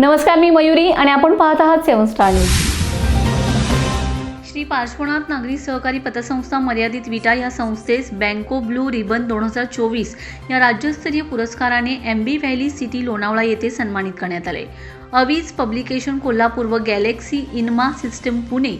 नमस्कार मी मयुरी आणि आपण पाहत आहात seven star news. Shri Parshwanath नागरी सहकारी पतसंस्था मर्यादित विटा या संस्थेस बँको ब्लू रिबन दोन हजार चोवीस या राज्यस्तरीय पुरस्काराने M B valley city Lonavala येथे सन्मानित करण्यात आले. अवीज पब्लिकेशन कोल्हापूर व गॅलेक्सी इनमा सिस्टम पुणे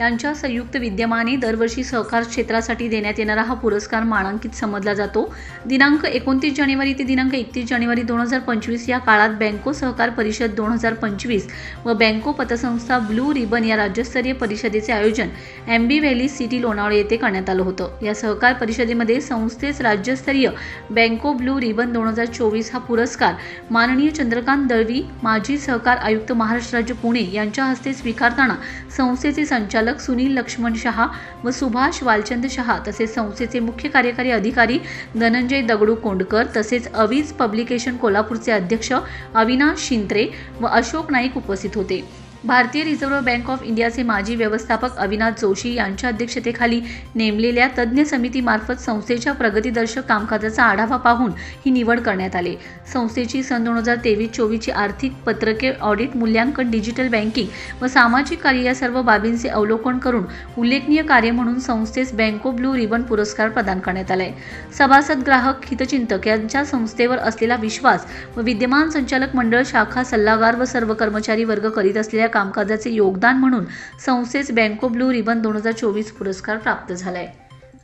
यांच्या संयुक्त विद्यमाने दरवर्षी सहकार क्षेत्रासाठी देण्यात येणारा हा पुरस्कार मानांकित समजला जातो. दिनांक एकोणतीस जानेवारी ते दिनांक एकतीस जानेवारी दोन हजार पंचवीस या काळात बँको सहकार परिषद दोन हजार पंचवीस व बँको पतसंस्था ब्लू रिबन या राज्यस्तरीय परिषदेचे आयोजन M B valley city Lonavala येथे करण्यात आलं होतं. या सहकार परिषदेमध्ये संस्थेस राज्यस्तरीय बँको ब्लू रिबन दोन हजार चोवीस हा पुरस्कार माननीय चंद्रकांत दळवी माजी सहकार आयुक्त महाराष्ट्र राज्य पुणे यांच्या हस्ते स्वीकारताना संस्थेचे संचालक सुनील लक्ष्मण शहा व सुभाष वालचंद शहा तसेच संस्थेचे मुख्य कार्यकारी अधिकारी धनंजय दगडू कोंडकर तसेच अवीज पब्लिकेशन कोल्हापूरचे अध्यक्ष अविनाश शिंत्रे व अशोक नाईक उपस्थित होते. भारतीय रिझर्व्ह बँक ऑफ इंडियाचे माजी व्यवस्थापक अविनाश जोशी यांच्या अध्यक्षतेखाली नेमलेल्या तज्ज्ञ समितीमार्फत संस्थेच्या प्रगतीदर्शक कामकाजाचा आढावा पाहून ही निवड करण्यात आली. संस्थेची सन दोन हजार तेवीस चोवीसची आर्थिक पत्रके ऑडिट मूल्यांकन डिजिटल बँकिंग व सामाजिक कार्य या सर्व बाबींचे अवलोकन करून उल्लेखनीय कार्य म्हणून संस्थेस बँको ब्लू रिबन पुरस्कार प्रदान करण्यात आलाय सभासद ग्राहक हितचिंतक यांच्या संस्थेवर असलेला विश्वास व विद्यमान संचालक मंडळ शाखा सल्लागार व सर्व कर्मचारी वर्ग करीत असलेल्या कामकाजाचे योगदान म्हणून संस्थेस बँको ब्लू रिबन दोन हजार चोवीस पुरस्कार प्राप्त झालाय.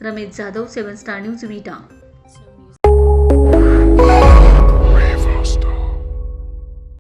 Ramesh Jadhav seven star news Vita.